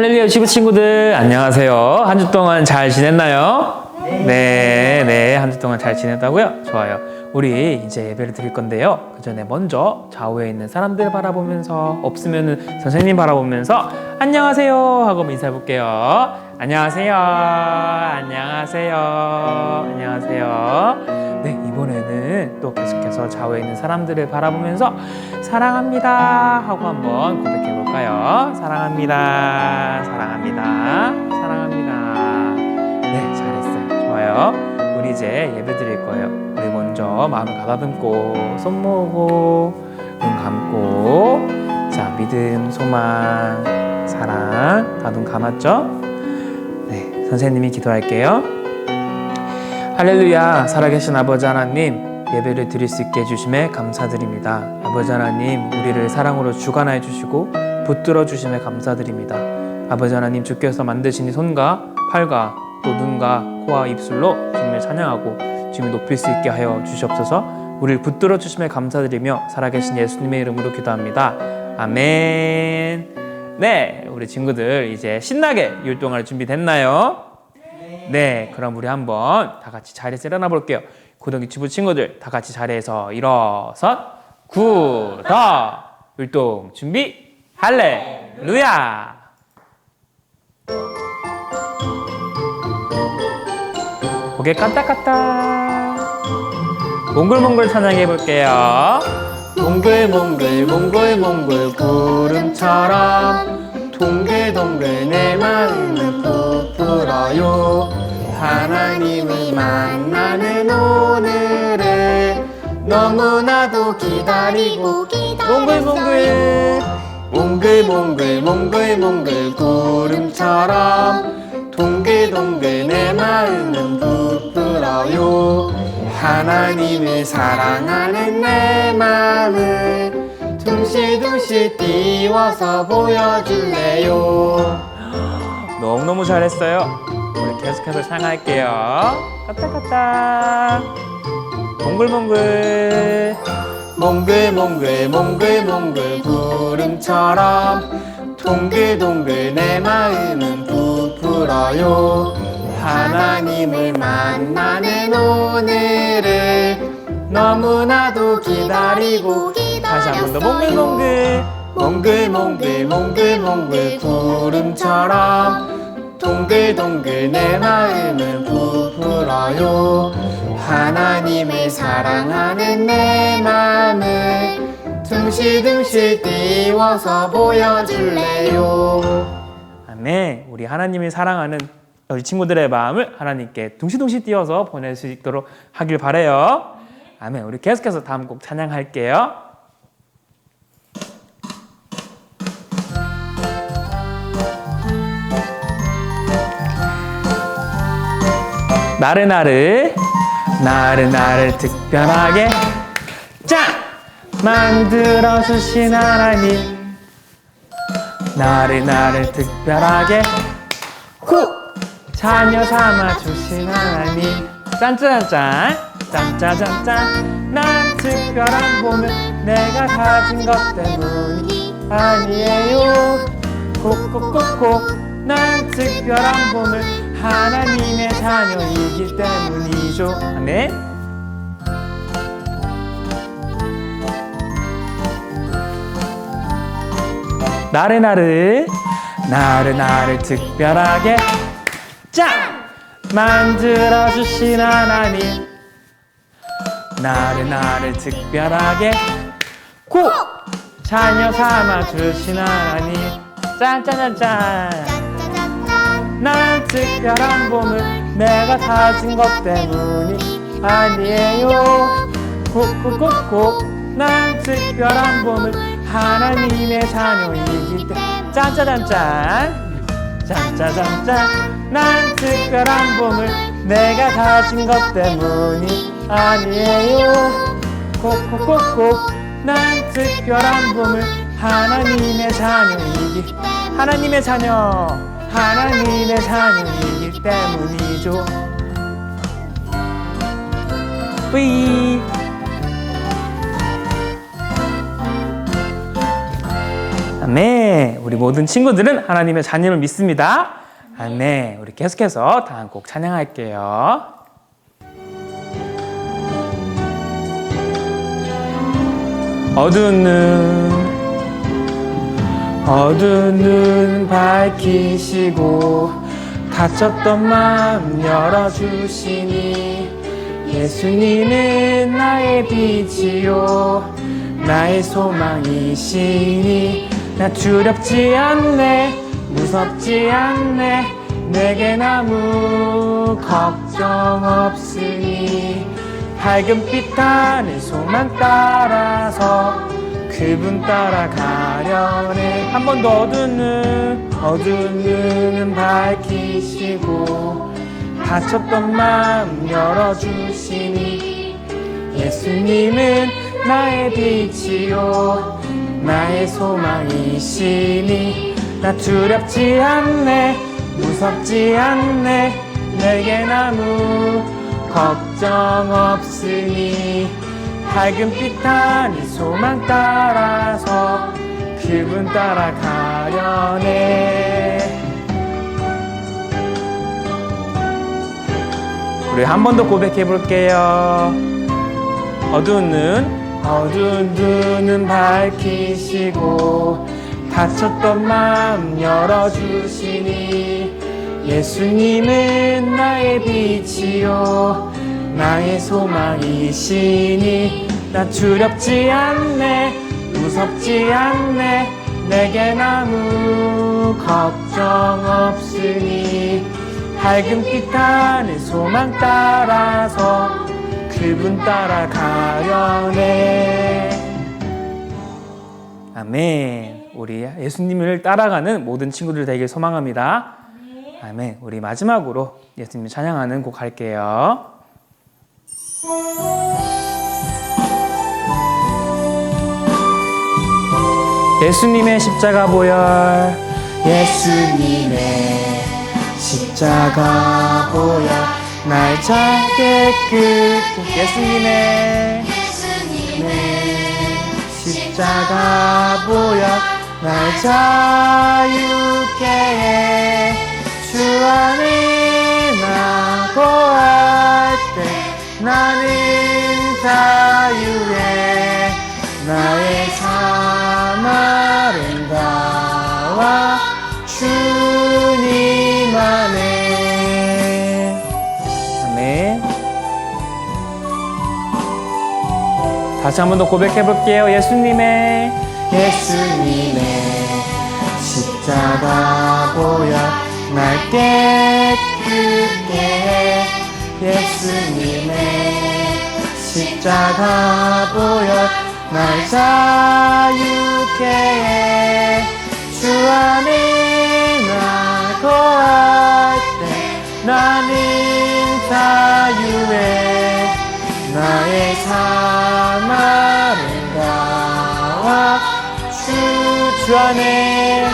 할렐루야 유치부 친구들 안녕하세요. 한 주 동안 잘 지냈나요? 네, 네, 한 주 동안 잘 지냈다고요? 좋아요. 우리 이제 예배를 드릴 건데요. 그 전에 먼저 좌우에 있는 사람들 바라보면서 없으면 선생님 바라보면서 안녕하세요 하고 인사해 볼게요. 안녕하세요. 안녕하세요. 안녕하세요. 네, 이번에는 또 계속해서 좌우에 있는 사람들을 바라보면서 사랑합니다 하고 한번 고백해 볼까요? 사랑합니다. 사랑합니다. 사랑합니다. 네, 잘했어요. 좋아요. 우리 이제 예배 드릴 거예요. 우리 먼저 마음을 가다듬고 손 모으고 눈 감고 자 믿음, 소망, 사랑 다 눈 감았죠? 네, 선생님이 기도할게요. 할렐루야, 살아계신 아버지 하나님, 예배를 드릴 수 있게 해주심에 감사드립니다. 아버지 하나님, 우리를 사랑으로 주관하여 주시고 붙들어 주심에 감사드립니다. 아버지 하나님, 주께서 만드신 이 손과 팔과 또 눈과 코와 입술로 주님을 찬양하고 주님을 높일 수 있게 하여 주시옵소서. 우리를 붙들어 주심에 감사드리며 살아계신 예수님의 이름으로 기도합니다. 아멘. 네, 우리 친구들 이제 신나게 율동할 준비 됐나요? 네, 그럼 우리 한번 다 같이 자리에서 일어나 볼게요. 고등기 주부 친구들 다 같이 자리에서 일어서 구더 율동 준비 할렐루야. 고개 까딱까딱 몽글몽글 찬양해 볼게요. 몽글몽글 몽글몽글 구름처럼. 동글동글 내 마음은 부풀어요. 하나님을 만나는 오늘을 너무나도 기다리고 몽글몽글 몽글몽글 몽글몽글 구름처럼. 동글동글 내 마음은 부풀어요 하나님을 사랑하는 내 마음을 둥실둥실 띄워서 보여줄래요? 너무너무 잘했어요. 우리 계속해서 찬양할게요. 까딱까딱 몽글몽글. 몽글몽글 몽글몽글 구름처럼 동글동글 내 마음은 부풀어요 하나님을 만나는 오늘을 너무나도 기다리고 다시 한 번 더 몽글몽글 몽글몽글 몽글몽글 구름처럼 동글동글 내 마음은 부풀어요. 하나님을 사랑하는 내 마음을 둥실둥실 띄워서 보여줄래요? 아멘. 우리 하나님을 사랑하는 우리 친구들의 마음을 하나님께 둥실둥실 띄워서 보낼 수 있도록 하길 바래요. 아멘. 우리 계속해서 다음 곡 찬양할게요. 나를 나를 나를 나를 특별하게 짠 만들어 주신 하나님. 나를 나를 특별하게 후 자녀 삼아 주신 하나님. 짠짠짠. 짠짜잔짠. 난 특별한 봄을 내가 가진 것 때문이 아니에요. 콕콕콕콕. 난 특별한 봄을 하나님의 자녀이기 때문이죠. 아멘. 나를 나를 나를 나를 특별하게 짠 만들어 주신 하나님. 나를 나를 특별하게 고 자녀 삼아 주신 하나님. 짠짠짠짠. 난 특별한 봄을 내가 가진 것 때문이 아니에요. 콕콕콕콕 난 특별한 봄을 하나님의 자녀이기 때문에 짠짜잔짠 짠짜잔짠 난 특별한 봄을 내가 가진 것 때문이 아니에요 콕콕콕콕 난 특별한 봄을 하나님의 자녀이기 하나님의 자녀 하나님의 자녀이기 때문이죠 뿌이 아멘. 우리 모든 친구들은 하나님의 자녀를 믿습니다. 아멘. 우리 계속해서 다음 곡 찬양할게요. 어두운 눈 어두운 눈 밝히시고 닫혔던 마음 열어주시니 예수님은 나의 빛이요 나의 소망이시니 나 두렵지 않네 무섭지 않네. 내겐 아무 걱정 없으니 밝은 빛 하늘 소망 따라서 그분 따라가려네. 한 번 더 어두운 눈 어두운 눈은 밝히시고 닫혔던 마음 열어주시니 예수님은 나의 빛이요 나의 소망이시니 나 두렵지 않네 무섭지 않네 내겐 아무 걱정 없으니 밝은 빛 하늘 소망 따라서 그분 따라 가려네. 우리 한 번 더 고백해 볼게요. 어두운 눈 어두운 눈은 밝히시고 닫혔던 마음 열어주시니 예수님은 나의 빛이요 나의 소망이시니 나 두렵지 않네 무섭지 않네 내겐 아무 걱정 없으니 밝은 빛 하늘 소망 따라서 그분 따라가려네. 아멘 우리 예수님을 따라가는 모든 친구들 되길 소망합니다. 아멘. 우리 마지막으로 예수님 찬양하는 곡 할게요. 예수님의 십자가 보혈. 예수님의 십자가 보혈. 날 찾게 그 예수님의 네, 십자가 보혈 날 자유케 해. 주 안에 나 거할 때 나는 자유해 나의 삶 아름다워 주님 안에 아멘 다시 한 번 더 고백해 볼게요 예수님의 예수님의 십자가 보여 날 깨끗게 해. 예수님의 십자가 보여 날 자유케 해. 주 안에 나 거할 때 나는 자유해. 나의 삶 아름다워. 주, 주 안에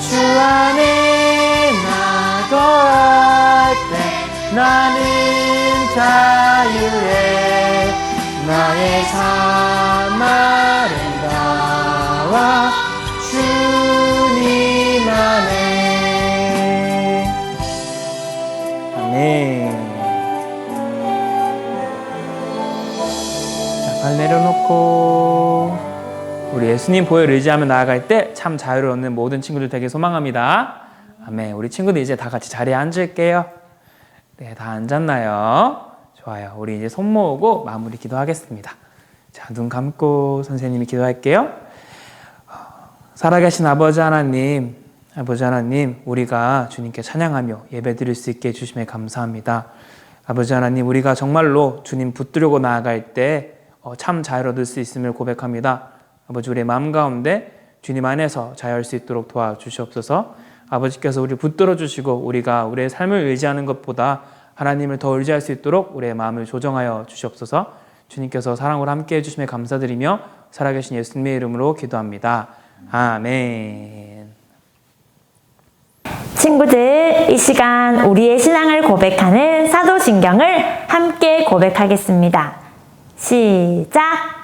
주 안에 나 거할 때 나는 자유해 나의 삶 아름다워 주님 안에. 아멘. 자, 발 내려놓고 예수님 보혈 의지하며 나아갈 때 참 자유를 얻는 모든 친구들 되게 소망합니다. 아멘. 우리 친구들 이제 다 같이 자리에 앉을게요. 네, 다 앉았나요? 좋아요. 우리 이제 손 모으고 마무리 기도하겠습니다. 자, 눈 감고 선생님이 기도할게요. 살아계신 아버지 하나님, 아버지 하나님, 우리가 주님께 찬양하며 예배 드릴 수 있게 해주심에 감사합니다. 아버지 하나님, 우리가 정말로 주님 붙들고 나아갈 때 참 자유를 얻을 수 있음을 고백합니다. 아버지, 우리의 마음 가운데 주님 안에서 자유할 수 있도록 도와주시옵소서. 아버지께서 우리 붙들어 주시고 우리가 우리의 삶을 의지하는 것보다 하나님을 더 의지할 수 있도록 우리의 마음을 조정하여 주시옵소서. 주님께서 사랑으로 함께 해 주심에 감사드리며 살아계신 예수님의 이름으로 기도합니다. 아멘. 친구들, 이 시간 우리의 신앙을 고백하는 사도신경을 함께 고백하겠습니다. 시작!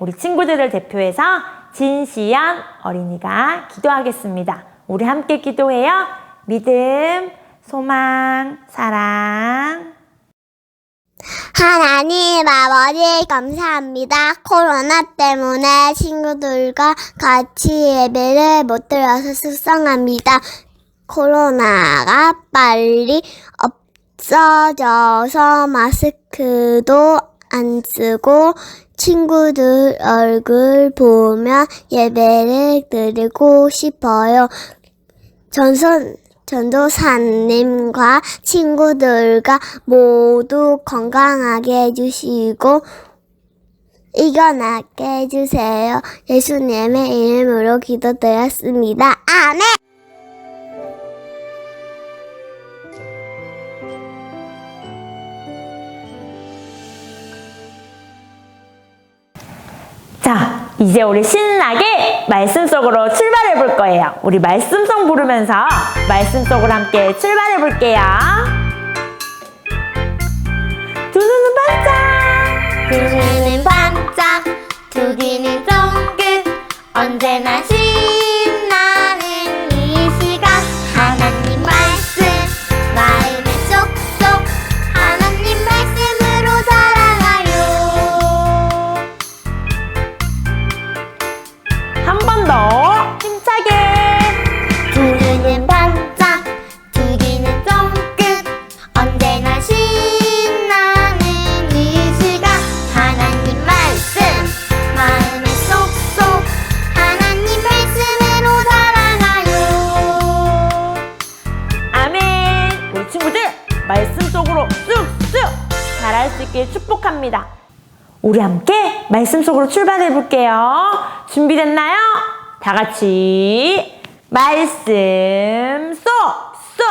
우리 친구들을 대표해서 진시연 어린이가 기도하겠습니다. 우리 함께 기도해요. 믿음, 소망, 사랑. 하나님 아버지 감사합니다. 코로나 때문에 친구들과 같이 예배를 못 드려서 속상합니다. 코로나가 빨리 없어져서 마스크도 안 쓰고 친구들 얼굴 보며 예배를 드리고 싶어요. 전선 전도사님과 친구들과 모두 건강하게 해주시고 이겨나게 해주세요. 예수님의 이름으로 기도드렸습니다. 아멘. 자, 이제 우리 신나게 말씀 속으로 출발해 볼 거예요. 우리 말씀송 부르면서 말씀 속으로 함께 출발해 볼게요. 두 눈은 반짝! 두 눈은 반짝, 두 귀는 쫑긋, 언제나 신 우리 함께 말씀 속으로 출발해 볼게요. 준비됐나요? 다 같이 말씀 쏙쏙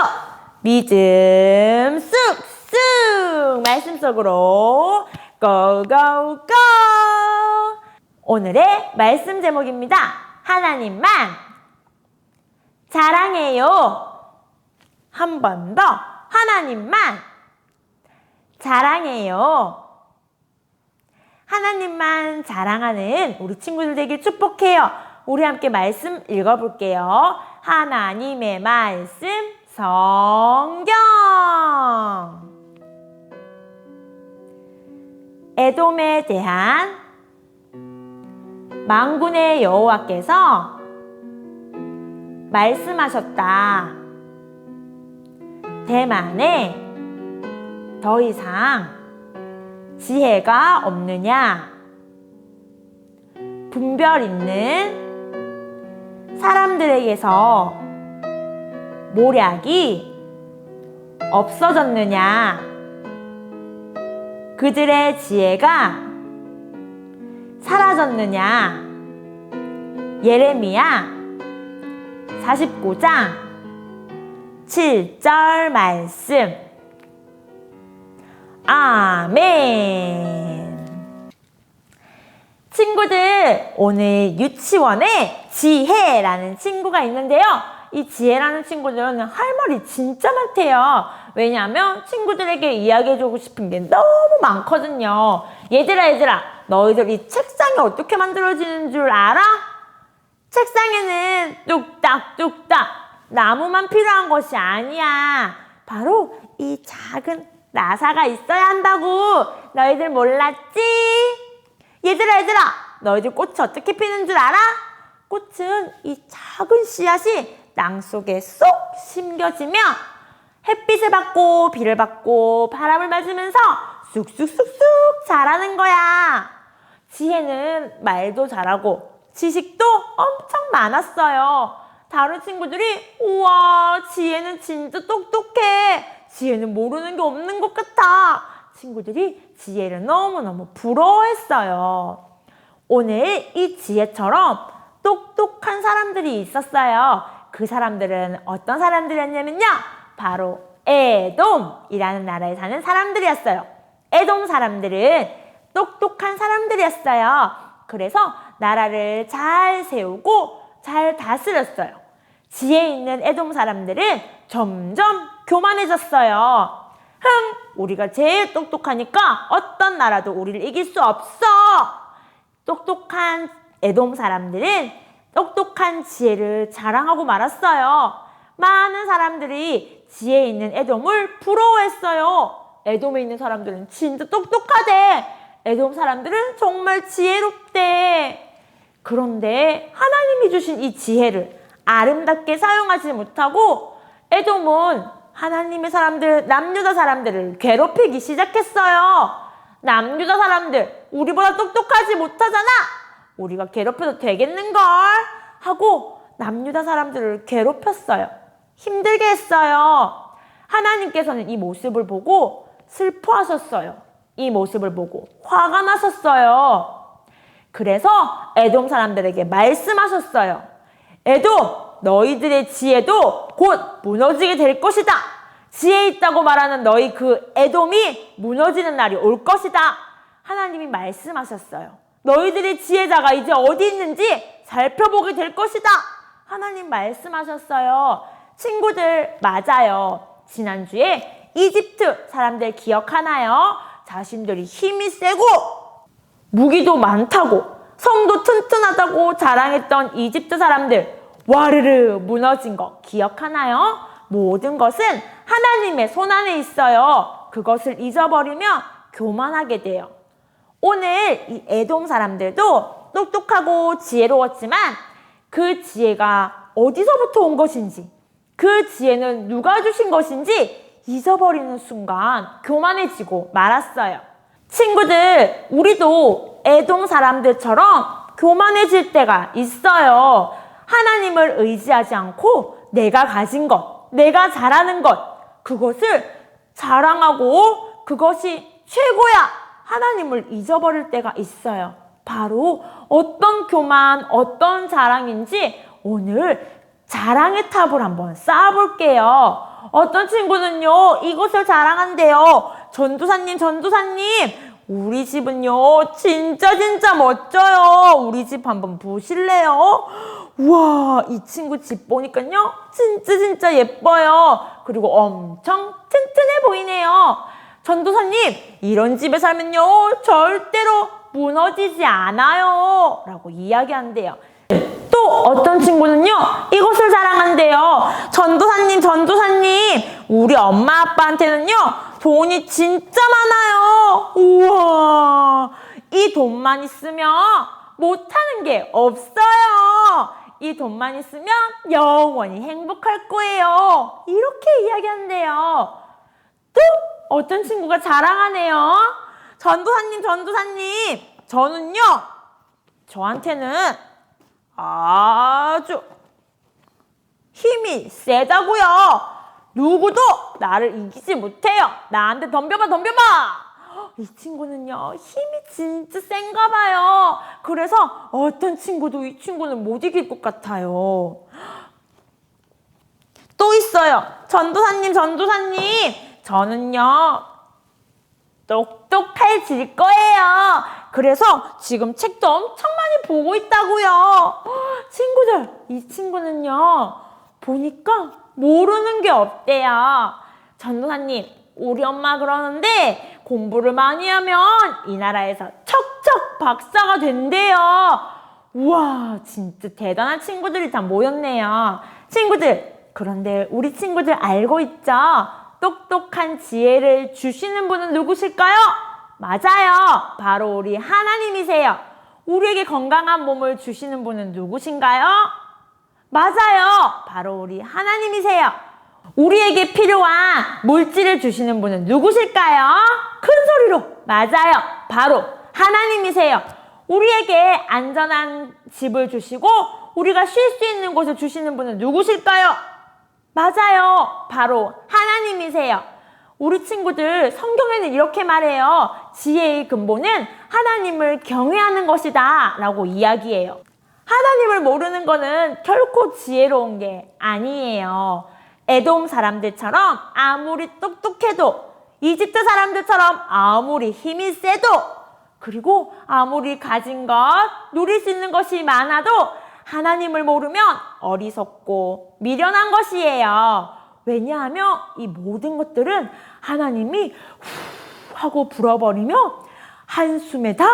믿음 쑥 쑥 말씀 속으로 고고고 오늘의 말씀 제목입니다. 하나님만 자랑해요. 한 번 더 하나님만 자랑해요. 하나님만 자랑하는 우리 친구들 되길 축복해요. 우리 함께 말씀 읽어볼게요. 하나님의 말씀 성경. 에돔에 대한 망군의 여호와께서 말씀하셨다. 대만에 더 이상 지혜가 없느냐? 분별 있는 사람들에게서 모략이 없어졌느냐? 그들의 지혜가 사라졌느냐? 예레미야 49장 7절 말씀. 아멘. 친구들, 오늘 유치원에 지혜라는 친구가 있는데요. 이 지혜라는 친구들은 할 말이 진짜 많대요. 왜냐하면 친구들에게 이야기해주고 싶은 게 너무 많거든요. 얘들아, 얘들아, 너희들 이 책상이 어떻게 만들어지는 줄 알아? 책상에는 뚝딱뚝딱 나무만 필요한 것이 아니야. 바로 이 작은 나사가 있어야 한다고. 너희들 몰랐지? 얘들아, 얘들아, 너희들 꽃이 어떻게 피는 줄 알아? 꽃은 이 작은 씨앗이 땅 속에 쏙 심겨지면 햇빛을 받고 비를 받고 바람을 맞으면서 쑥쑥쑥쑥 자라는 거야. 지혜는 말도 잘하고 지식도 엄청 많았어요. 다른 친구들이 우와 지혜는 진짜 똑똑해. 지혜는 모르는 게 없는 것 같아. 친구들이 지혜를 너무너무 부러워했어요. 오늘 이 지혜처럼 똑똑한 사람들이 있었어요. 그 사람들은 어떤 사람들이었냐면요. 바로 에돔이라는 나라에 사는 사람들이었어요. 에돔 사람들은 똑똑한 사람들이었어요. 그래서 나라를 잘 세우고 잘 다스렸어요. 지혜 있는 에돔 사람들은 점점 교만해졌어요. 흥, 우리가 제일 똑똑하니까 어떤 나라도 우리를 이길 수 없어. 똑똑한 에돔 사람들은 똑똑한 지혜를 자랑하고 말았어요. 많은 사람들이 지혜 있는 에돔을 부러워했어요. 에돔에 있는 사람들은 진짜 똑똑하대. 에돔 사람들은 정말 지혜롭대. 그런데 하나님이 주신 이 지혜를 아름답게 사용하지 못하고 에돔은 하나님의 사람들, 남유다 사람들을 괴롭히기 시작했어요. 남유다 사람들, 우리보다 똑똑하지 못하잖아. 우리가 괴롭혀도 되겠는걸? 하고 남유다 사람들을 괴롭혔어요. 힘들게 했어요. 하나님께서는 이 모습을 보고 슬퍼하셨어요. 이 모습을 보고 화가 나셨어요. 그래서 에돔 사람들에게 말씀하셨어요. 에돔, 너희들의 지혜도 곧 무너지게 될 것이다. 지혜 있다고 말하는 너희 그 에돔이 무너지는 날이 올 것이다. 하나님이 말씀하셨어요. 너희들의 지혜자가 이제 어디 있는지 살펴보게 될 것이다. 하나님 말씀하셨어요. 친구들, 맞아요. 지난주에 이집트 사람들 기억하나요? 자신들이 힘이 세고 무기도 많다고 성도 튼튼하다고 자랑했던 이집트 사람들 와르르 무너진 거 기억하나요? 모든 것은 하나님의 손 안에 있어요. 그것을 잊어버리면 교만하게 돼요. 오늘 이 에돔 사람들도 똑똑하고 지혜로웠지만 그 지혜가 어디서부터 온 것인지 그 지혜는 누가 주신 것인지 잊어버리는 순간 교만해지고 말았어요. 친구들, 우리도 애동 사람들처럼 교만해질 때가 있어요. 하나님을 의지하지 않고 내가 가진 것, 내가 잘하는 것, 그것을 자랑하고 그것이 최고야! 하나님을 잊어버릴 때가 있어요. 바로 어떤 교만, 어떤 자랑인지 오늘 자랑의 탑을 한번 쌓아볼게요. 어떤 친구는요, 이것을 자랑한대요. 전도사님, 전도사님, 우리 집은요, 진짜 진짜 멋져요. 우리 집 한번 보실래요? 우와, 이 친구 집 보니까요, 진짜 진짜 예뻐요. 그리고 엄청 튼튼해 보이네요. 전도사님, 이런 집에 살면요, 절대로 무너지지 않아요. 라고 이야기한대요. 또 어떤 친구는요 이것을 자랑한대요 전도사님 전도사님 우리 엄마 아빠한테는요 돈이 진짜 많아요 우와 이 돈만 있으면 못하는 게 없어요 이 돈만 있으면 영원히 행복할 거예요 이렇게 이야기한대요 또 어떤 친구가 자랑하네요 전도사님 전도사님 저는요 저한테는 아주 힘이 세다고요. 누구도 나를 이기지 못해요. 나한테 덤벼봐, 덤벼봐. 이 친구는요, 힘이 진짜 센가 봐요. 그래서 어떤 친구도 이 친구는 못 이길 것 같아요. 또 있어요. 전도사님, 전도사님. 저는요, 똑똑해질 거예요. 그래서 지금 책도 엄청 많이 보고 있다고요. 친구들, 이 친구는요, 보니까 모르는 게 없대요. 전도사님, 우리 엄마 그러는데 공부를 많이 하면 이 나라에서 척척 박사가 된대요. 우와, 진짜 대단한 친구들이 다 모였네요. 친구들, 그런데 우리 친구들 알고 있죠? 똑똑한 지혜를 주시는 분은 누구실까요? 맞아요. 바로 우리 하나님이세요. 우리에게 건강한 몸을 주시는 분은 누구신가요? 맞아요. 바로 우리 하나님이세요. 우리에게 필요한 물질을 주시는 분은 누구실까요? 큰 소리로. 맞아요. 바로 하나님이세요. 우리에게 안전한 집을 주시고 우리가 쉴 수 있는 곳을 주시는 분은 누구실까요? 맞아요. 바로 하나님이세요. 우리 친구들 성경에는 이렇게 말해요. 지혜의 근본은 하나님을 경외하는 것이다. 라고 이야기해요. 하나님을 모르는 거는 결코 지혜로운 게 아니에요. 에돔 사람들처럼 아무리 똑똑해도 이집트 사람들처럼 아무리 힘이 세도 그리고 아무리 가진 것, 누릴 수 있는 것이 많아도 하나님을 모르면 어리석고 미련한 것이에요. 왜냐하면 이 모든 것들은 하나님이 후 하고 불어버리면 한숨에 다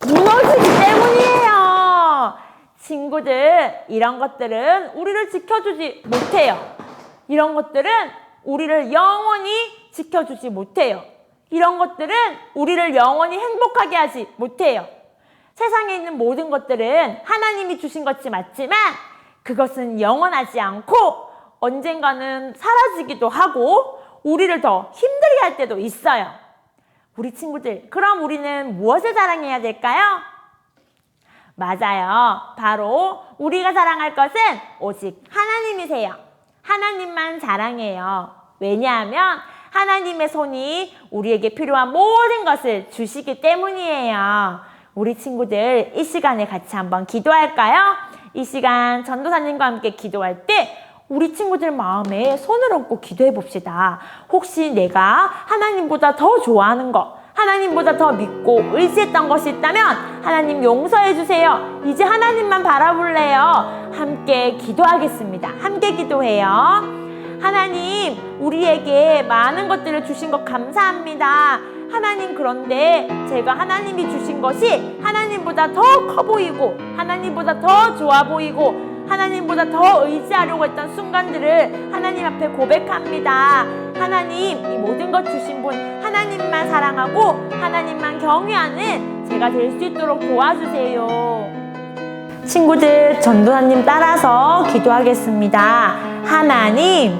무너지기 때문이에요. 친구들, 이런 것들은 우리를 지켜주지 못해요. 이런 것들은 우리를 영원히 지켜주지 못해요. 이런 것들은 우리를 영원히 행복하게 하지 못해요. 세상에 있는 모든 것들은 하나님이 주신 것이 맞지만 그것은 영원하지 않고 언젠가는 사라지기도 하고 우리를 더 힘들게 할 때도 있어요. 우리 친구들, 그럼 우리는 무엇을 자랑해야 될까요? 맞아요. 바로 우리가 자랑할 것은 오직 하나님이세요. 하나님만 자랑해요. 왜냐하면 하나님의 손이 우리에게 필요한 모든 것을 주시기 때문이에요. 우리 친구들 이 시간에 같이 한번 기도할까요? 이 시간 전도사님과 함께 기도할 때 우리 친구들 마음에 손을 얹고 기도해 봅시다. 혹시 내가 하나님보다 더 좋아하는 거, 하나님보다 더 믿고 의지했던 것이 있다면 하나님 용서해 주세요. 이제 하나님만 바라볼래요. 함께 기도하겠습니다. 함께 기도해요. 하나님, 우리에게 많은 것들을 주신 것 감사합니다. 하나님, 그런데 제가 하나님이 주신 것이 하나님보다 더 커 보이고, 하나님보다 더 좋아 보이고, 하나님보다 더 의지하려고 했던 순간들을 하나님 앞에 고백합니다. 하나님, 이 모든 것 주신 분, 하나님만 사랑하고, 하나님만 경외하는 제가 될 수 있도록 도와주세요. 친구들, 전도사님 따라서 기도하겠습니다. 하나님,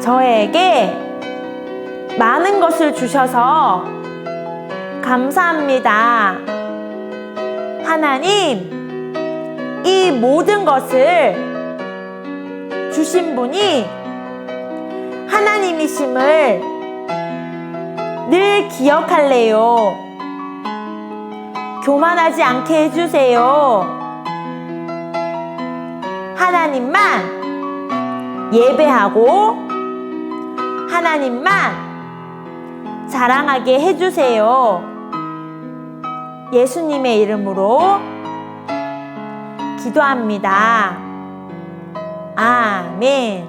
저에게 많은 것을 주셔서 감사합니다. 하나님, 이 모든 것을 주신 분이 하나님이심을 늘 기억할래요. 교만하지 않게 해주세요. 하나님만 예배하고 하나님만 자랑하게 해주세요. 예수님의 이름으로 기도합니다. 아멘.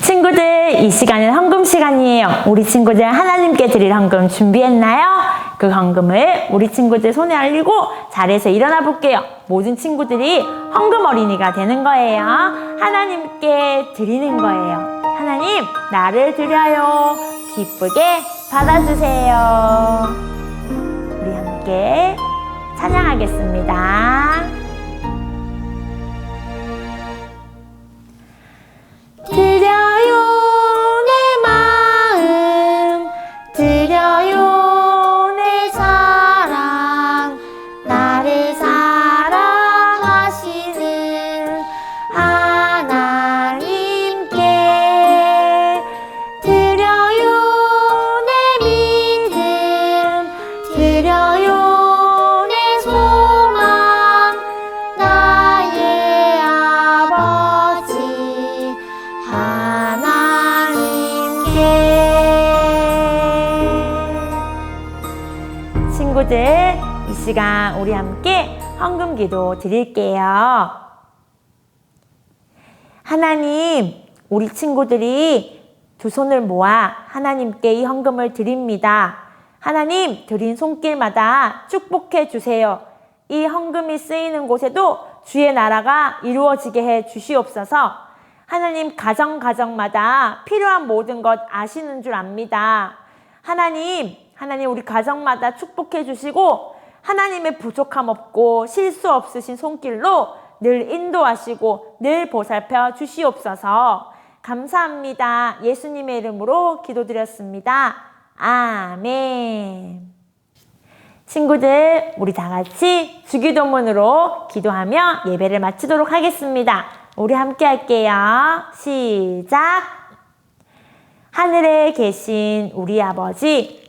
친구들, 이 시간은 헌금 시간이에요. 우리 친구들 하나님께 드릴 헌금 준비했나요? 그 헌금을 우리 친구들 손에 올리고 자리에서 일어나 볼게요. 모든 친구들이 헌금 어린이가 되는 거예요. 하나님께 드리는 거예요. 하나님, 나를 드려요. 기쁘게 받아주세요. 우리 함께 찬양하겠습니다. 드려요 시간 우리 함께 헌금 기도 드릴게요. 하나님, 우리 친구들이 두 손을 모아 하나님께 이 헌금을 드립니다. 하나님, 드린 손길마다 축복해 주세요. 이 헌금이 쓰이는 곳에도 주의 나라가 이루어지게 해 주시옵소서. 하나님 가정 가정마다 필요한 모든 것 아시는 줄 압니다. 하나님, 하나님 우리 가정마다 축복해 주시고 하나님의 부족함 없고 실수 없으신 손길로 늘 인도하시고 늘 보살펴 주시옵소서. 감사합니다. 예수님의 이름으로 기도드렸습니다. 아멘. 친구들, 우리 다 같이 주기도문으로 기도하며 예배를 마치도록 하겠습니다. 우리 함께 할게요. 시작. 하늘에 계신 우리 아버지,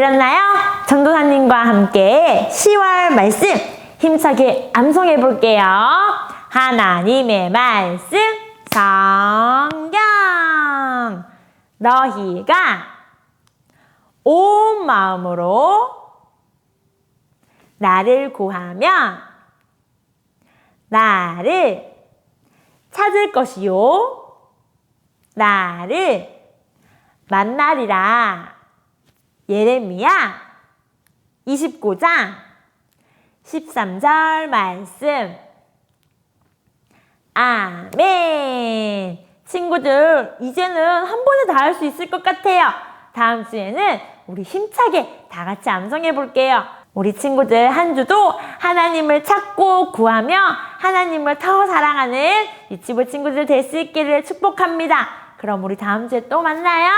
들었나요? 전도사님과 함께 10월 말씀 힘차게 암송해 볼게요. 하나님의 말씀 성경 너희가 온 마음으로 나를 구하면 나를 찾을 것이요 나를 만나리라. 예레미야 29장 13절 말씀. 아멘. 친구들, 이제는 한 번에 다 할 수 있을 것 같아요. 다음 주에는 우리 힘차게 다 같이 암송해 볼게요. 우리 친구들 한 주도 하나님을 찾고 구하며 하나님을 더 사랑하는 유치부 친구들 될 수 있기를 축복합니다. 그럼 우리 다음 주에 또 만나요.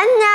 안녕!